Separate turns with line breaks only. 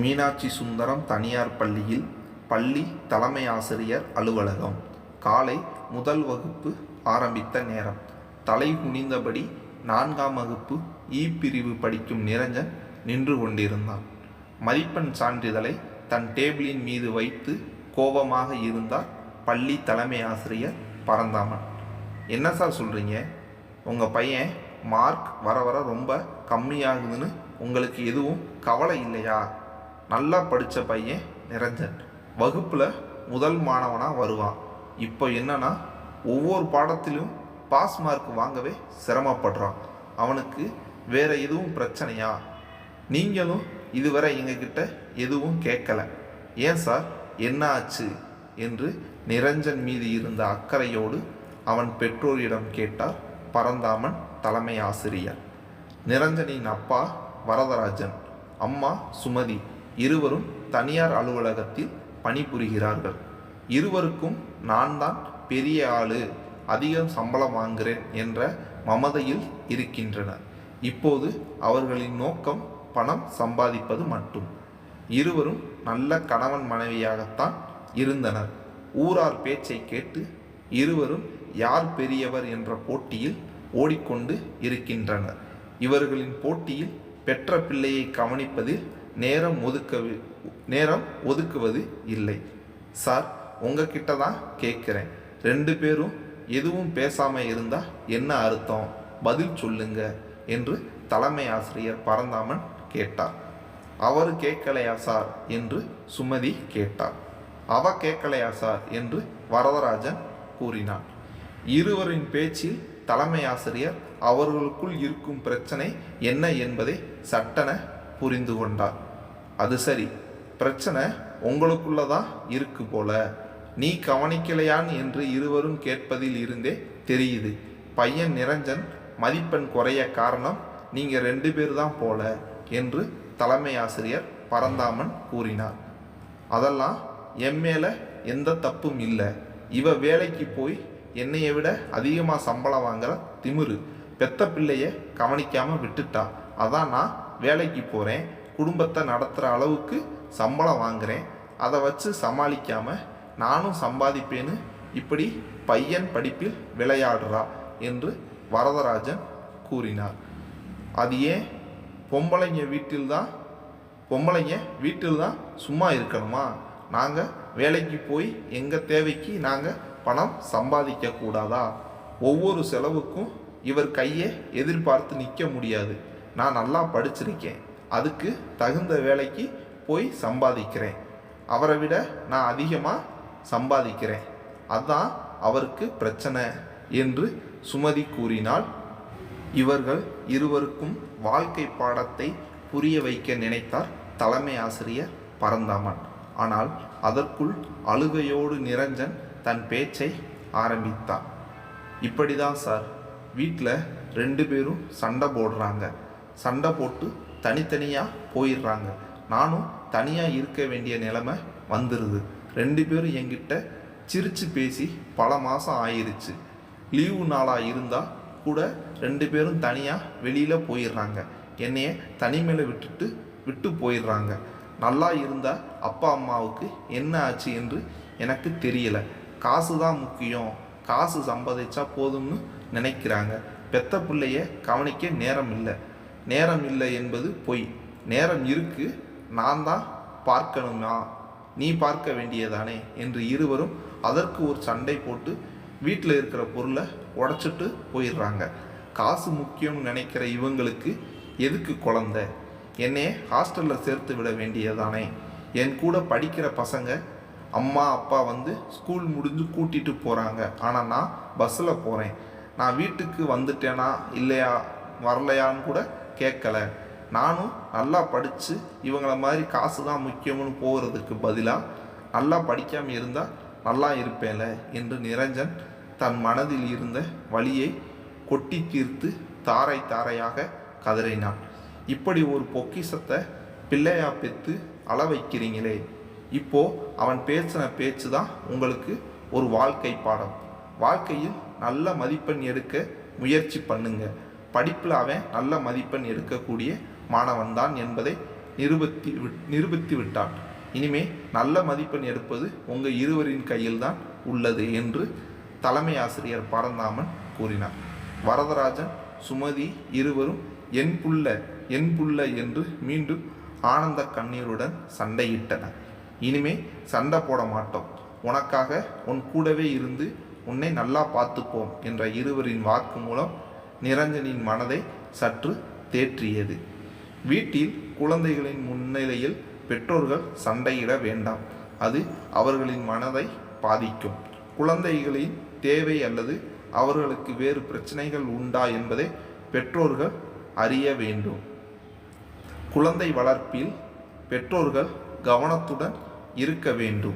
மீனாட்சி சுந்தரம் தனியார் பள்ளியில் பள்ளி தலைமை ஆசிரியர் அலுவலகம். காலை முதல் வகுப்பு ஆரம்பித்த நேரம். தலை குனிந்தபடி நான்காம் வகுப்பு இ பிரிவு படிக்கும் நிரஞ்சன் நின்று கொண்டிருந்தான். மதிப்பெண் சான்றிதழை தன் டேபிளின் மீது வைத்து கோபமாக இருந்தார் பள்ளி தலைமை ஆசிரியர் பரந்தாமன். என்ன சார் சொல்கிறீங்க உங்கள் பையன் மார்க் வர வர ரொம்ப கம்மியாகுதுன்னு உங்களுக்கு எதுவும் கவலை இல்லையா? நல்லா படித்த பையன் நிரஞ்சன். வகுப்பில் முதல் மாணவனாக வருவான். இப்போ என்னன்னா ஒவ்வொரு பாடத்திலும் பாஸ் மார்க் வாங்கவே சிரமப்படுறான். அவனுக்கு வேற எதுவும் பிரச்சனையா? நீங்களும் இதுவரை எங்ககிட்ட எதுவும் கேட்கல. ஏன் சார் என்ன ஆச்சு என்று நிரஞ்சன் மீது இருந்த அக்கறையோடு அவன் பெற்றோரிடம் கேட்டார் பரந்தாமன் தலைமை ஆசிரியர். நிரஞ்சனின் அப்பா வரதராஜன் அம்மா சுமதி இருவரும் தனியார் அலுவலகத்தில் பணிபுரிகிறார்கள். இருவருக்கும் நான் தான் பெரிய ஆளு அதிகம் சம்பளம் வாங்குகிறேன் என்ற மமதையில் இருக்கின்றனர். இப்போது அவர்களின் நோக்கம் பணம் சம்பாதிப்பது மட்டும். இருவரும் நல்ல கணவன் மனைவியாகத்தான் இருந்தனர். ஊரார் பேச்சை கேட்டு இருவரும் யார் பெரியவர் என்ற போட்டியில் ஓடிக்கொண்டு இருக்கின்றனர். இவர்களின் போட்டியில் பெற்ற பிள்ளையை கவனிப்பதில் நேரம் ஒதுக்க நேரம் ஒதுக்குவது இல்லை. சார் உங்ககிட்ட தான் கேட்குறேன். ரெண்டு பேரும் எதுவும் பேசாமல் இருந்தால் என்ன அர்த்தம்? பதில் சொல்லுங்க என்று தலைமை ஆசிரியர் பரந்தாமன் கேட்டார். அவர் கேட்கலையா சார்? என்று சுமதி கேட்டார். அவ கேட்கலையா சார்? என்று வரதராஜன் கூறினான் இருவரின் பேச்சில் தலைமை ஆசிரியர் அவர்களுக்குள் இருக்கும் பிரச்சனை என்ன என்பதை சட்டென புரிந்து கொண்டார். அது சரி. பிரச்சனை உங்களுக்குள்ளதான் இருக்கு போல. நீ கவனிக்கலையான் என்று இருவரும் கேட்பதில் இருந்தே தெரியுது. பையன் நிரஞ்சன் மதிப்பெண் குறைய காரணம் நீங்க ரெண்டு பேர் தான் போல என்று தலைமை ஆசிரியர் பரந்தாமன் கூறினார். அதெல்லாம் என் மேல எந்த தப்பும் இல்லை. இவ வேலைக்கு போய் என்னைய விட அதிகமாக சம்பளம் வாங்குற திமிரு. பெத்த பிள்ளைய கவனிக்காம விட்டுட்டா. அதான் நான் வேலைக்கு போகிறேன் குடும்பத்தை நடத்துகிற அளவுக்கு சம்பளம் வாங்குறேன். அதை வச்சு சமாளிக்காமல் நானும் சம்பாதிப்பேன்னு இப்படி பையன் படிப்பில் விளையாடுறா என்று வரதராஜன் கூறினார். அது ஏன்? பொம்பளைங்க வீட்டில்தான் பொம்பளைங்க வீட்டில் தான் சும்மா இருக்கணுமா? நாங்கள் வேலைக்கு போய் எங்கள் தேவைக்கு நாங்கள் பணம் சம்பாதிக்க கூடாதா? ஒவ்வொரு செலவுக்கும் இவர் கையை எதிர்பார்த்து நிற்க முடியாது. நான் நல்லா படிச்சிருக்கேன். அதுக்கு தகுந்த வேலைக்கு போய் சம்பாதிக்கிறேன். அவரை விட நான் அதிகமாக சம்பாதிக்கிறேன். அதுதான் அவருக்கு பிரச்சனை என்று சுமதி கூறினால் இவர்கள் இருவருக்கும் வாழ்க்கை பாடத்தை புரிய வைக்க நினைத்தார் தலைமை ஆசிரியர் பரந்தாமன். ஆனால் அதற்குள் அழுகையோடு நிரஞ்சன் தன் பேச்சை ஆரம்பித்தான் இப்படிதான் சார். வீட்டில் ரெண்டு பேரும் சண்டை போடுறாங்க. சண்டை போட்டு தனித்தனியாக போயிடுறாங்க. நானும் தனியாக இருக்க வேண்டிய நிலைமை வந்துடுது ரெண்டு பேரும் என்கிட்ட சிரித்து பேசி பல மாதம் ஆயிடுச்சு லீவு நாளாக இருந்தால் கூட ரெண்டு பேரும் தனியாக வெளியில் போயிடுறாங்க. என்னைய தனிமையில் விட்டுட்டு விட்டு போயிடுறாங்க. நல்லா இருந்தால் அப்பா அம்மாவுக்கு என்ன ஆச்சு என்று எனக்கு தெரியல. காசு தான் முக்கியம். காசு சம்பாதிச்சா போதும்னு நினைக்கிறாங்க. பெத்த பிள்ளைய கவனிக்க நேரம் இல்லை. நேரம் இல்லை என்பது பொய். நேரம் இருக்கு நான் தான் பார்க்கணுமா? நீ பார்க்க வேண்டியதானே? என்று இருவரும் அதற்கு ஒரு சண்டை போட்டு வீட்டில் இருக்கிற பொருளை உடச்சிட்டு போயிடுறாங்க. காசு முக்கியம்னு நினைக்கிற இவங்களுக்கு எதுக்கு குழந்த? என்னையே ஹாஸ்டலில் சேர்த்து விட வேண்டியதானே? என் கூட படிக்கிற பசங்க அம்மா அப்பா வந்து ஸ்கூல் முடிஞ்சு கூட்டிகிட்டு போகிறாங்க ஆனால் நான் பஸ்ஸில் போகிறேன் நான் வீட்டுக்கு வந்துட்டேனா? இல்லையா? வரலையான்னு கூட கேட்கல. நானும் நல்லா படித்து இவங்கள மாதிரி காசு தான் முக்கியம்னு போகிறதுக்கு பதிலாக நல்லா படிக்காமல் இருந்தால் நல்லா இருப்பேன்ல என்று நிரஞ்சன் தன் மனதில் இருந்த வழியை கொட்டி தீர்த்து தாரை தாரையாக கதறினான். இப்படி ஒரு பொக்கிஷத்தை பிள்ளையா பெற்று அள வைக்கிறீங்களே. இப்போ அவன் பேசின பேச்சு தான் உங்களுக்கு ஒரு வாழ்க்கை பாடம். வாழ்க்கையில் நல்ல மதிப்பெண் எடுக்க முயற்சி பண்ணுங்கள் படிப்பில் அவன் நல்ல மதிப்பெண் எடுக்கக்கூடிய மாணவன் தான் என்பதை நிரூபித்து வி- நிரூபித்து விட்டான். இனிமே நல்ல மதிப்பெண் எடுப்பது உங்கள் இருவரின் கையில்தான் உள்ளது என்று தலைமை ஆசிரியர் பரந்தாமன் கூறினார். வரதராஜன் சுமதி இருவரும் என் புள்ள என் புள்ள என்று மீண்டும் ஆனந்த கண்ணீருடன் சண்டையிட்டனர். இனிமே சண்டை போட மாட்டோம். உனக்காக உன் கூடவே இருந்து உன்னை நல்லா பார்த்துப்போம் என்ற இருவரின் வாக்கு மூலம் நிரஞ்சனின் மனதை சற்று தேற்றியது. வீட்டில் குழந்தைகளின் முன்னிலையில் பெற்றோர்கள் சண்டையிட வேண்டாம். அது அவர்களின் மனதை பாதிக்கும். குழந்தைகளின் தேவை அல்லது அவர்களுக்கு வேறு பிரச்சனைகள் உண்டா என்பதை பெற்றோர்கள் அறிய வேண்டும். குழந்தை வளர்ப்பில் பெற்றோர்கள் கவனத்துடன் இருக்க வேண்டும்.